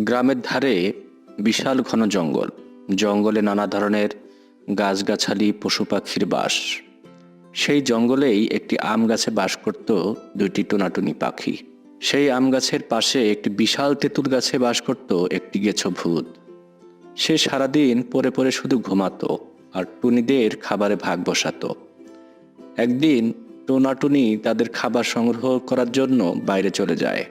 গ্রামের ধারে বিশাল ঘন জঙ্গল। জঙ্গলে নানা ধরনের গাছগাছালি, পশু পাখির বাস। সেই জঙ্গলেই একটি আম গাছে বাস করত দুইটি টোনাটুনি পাখি। সেই আম গাছের পাশে একটি বিশাল তেঁতুল গাছে বাস করত একটি গেছো ভূত। সে সারাদিন পরে পরে শুধু ঘুমাতো আর টুনিদের খাবারে ভাগ বসাতো। একদিন টোনাটুনি তাদের খাবার সংগ্রহ করার জন্য বাইরে চলে যায়।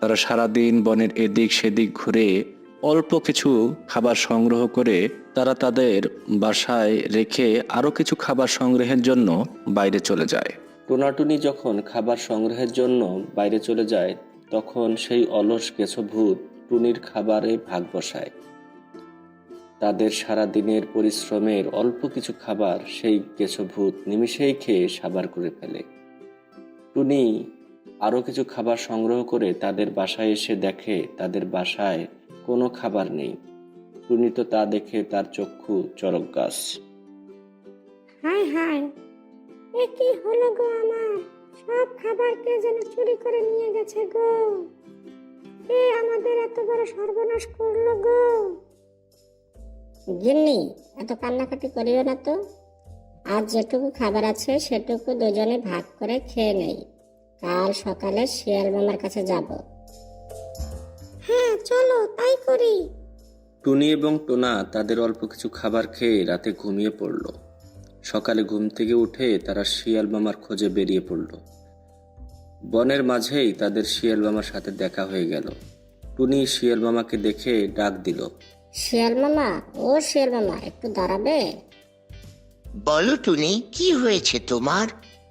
তারা সারাদিন বনের এদিক সেদিক ঘুরে অল্প কিছু খাবার সংগ্রহ করে তারা তাদের বাসায় রেখে আরও কিছু খাবার সংগ্রহের জন্য বাইরে চলে যায়। টোনাটুনি যখন খাবার সংগ্রহের জন্য বাইরে চলে যায়, তখন সেই অলস কেছো ভূত টুনির খাবারে ভাগ বসায়। তাদের সারা দিনের পরিশ্রমের অল্প কিছু খাবার সেই কেছো ভূত নিমিষেই খেয়ে সাবার করে ফেলে। টুনি আরও কিছু খাবার সংগ্রহ করে তাদের বাসায় এসে দেখে তাদের বাসায় কোনো খাবার নেই। টুনি তো তা দেখে তার চক্ষু চরক গাছ। হায় হায় এ কি হলো গো আমার? সব খাবার কে যেন চুরি করে নিয়ে গেছে গো? কে আমাদের এত বড় সর্বনাশ করল গো? গিন্নি এত কান্নাকাটি করিও না তো। আজ যেটুকু খাবার আছে সেটুকু দুজনে ভাগ করে খেয়ে নেই। কাল সকালে শিয়াল মামার কাছে যাব। হ্যাঁ চলো তাই করি। টুনি এবং টোনা তাদের অল্প কিছু খাবার খেয়ে রাতে ঘুমিয়ে পড়ল। সকালে ঘুম থেকে উঠে তারা শিয়াল মামার খোঁজে বেরিয়ে পড়ল। বনের মাঝেই তাদের শিয়াল মামার সাথে দেখা হয়ে গেল। টুনি শিয়াল মামাকে দেখে ডাক দিল শিয়াল মামা ও শিয়াল মামা একটু দাঁড়াবে? বলো টুনি কি হয়েছে তোমার?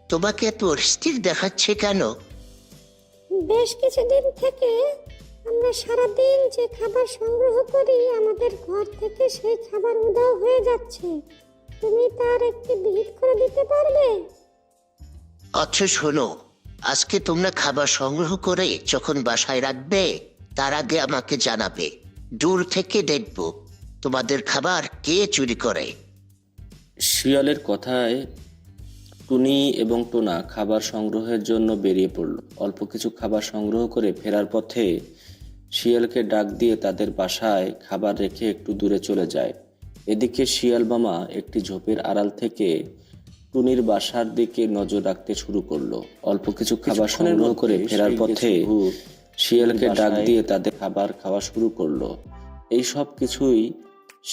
তোমাকে এত অস্থির দেখাচ্ছে কেন? বেশ কিছুদিন থেকে আমরা সারাদিন যে খাবার সংগ্রহ করি আমাদের ঘর থেকে সেই খাবার উধাও হয়ে যাচ্ছে। তুমি তার একটি বিহিত করে দিতে পারবে? আচ্ছা শোনো আজকে তোমরা খাবার সংগ্রহ করে যখন বাসায় রাখবে তার আগে আমাকে জানাবে। দূর থেকে দেখব তোমাদের খাবার কে চুরি করে। শিয়ালের কথায় টুনি এবং টোনা খাবার সংগ্রহের জন্য বেরিয়ে পড়ল। অল্প কিছু খাবার সংগ্রহ করে ফেরার পথে শিয়ালকে ডাক দিয়ে তাদের বাসায় খাবার রেখে একটু দূরে চলে যায়। এদিকে শিয়াল মামা একটি ঝোপের আড়াল থেকে টুনির বাসার দিকে নজর রাখতে শুরু করল। অল্প কিছু খাবার সংগ্রহ করে ফেরার পথে শিয়ালকে ডাক দিয়ে তাদের খাবার খাওয়া শুরু করল। এই সব কিছুই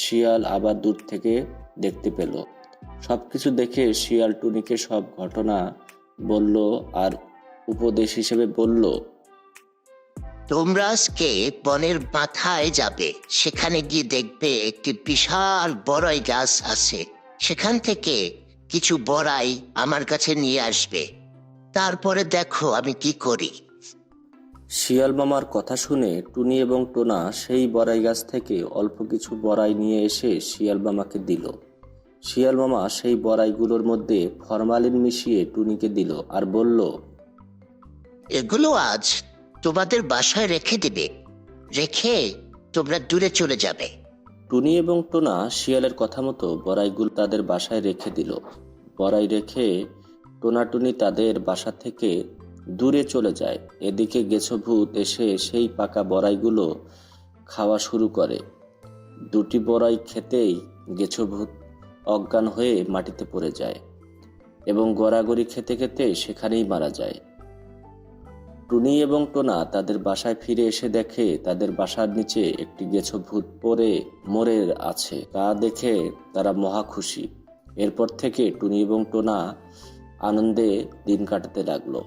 শিয়াল আবার দূর থেকে দেখতে পেল। সবকিছু দেখে শিয়াল টুনিকে সব ঘটনা বলল আর উপদেশ হিসেবে বলল তোমরা আজকে বনের মাথায় যাবে। সেখানে গিয়ে দেখবে একটি বিশাল বড়াই গাছ আছে। সেখান থেকে কিছু বড়াই আমার কাছে নিয়ে আসবে। তারপরে দেখো আমি কি করি। শিয়াল মামার কথা শুনে টুনি এবং টোনা সেই বড়াই গাছ থেকে অল্প কিছু বড়াই নিয়ে এসে শিয়াল মামাকে দিল। শিয়াল মামা সেই বড়াইগুলোর মধ্যে ফরমালিন মিশিয়ে টুনিকে দিল আর বলল এগুলো আজ তোমাদের বাসায় রেখে দিবে। রেখে তোমরা দূরে চলে যাবে। টুনি এবং টোনা শিয়ালের কথা মতো বড়াইগুলো তাদের বাসায় রেখে দিল। বড়াই রেখে টোনাটুনি তাদের বাসা থেকে দূরে চলে যায়। এদিকে গেছো ভূত এসে সেই পাকা বড়াইগুলো খাওয়া শুরু করে। দুটি বড়াই খেতেই গেছো ভূত অজ্ঞান হয়ে মাটিতে পড়ে যায় এবং গড়াগড়ি খেতে খেতে সেখানেই মারা যায়। টুনি এবং টোনা তাদের বাসায় ফিরে এসে দেখে তাদের বাসার নিচে একটি গেছো ভূত পরে মরে আছে। তা দেখে তারা মহা খুশি। এরপর থেকে টুনি এবং টোনা আনন্দে দিন কাটাতে লাগল।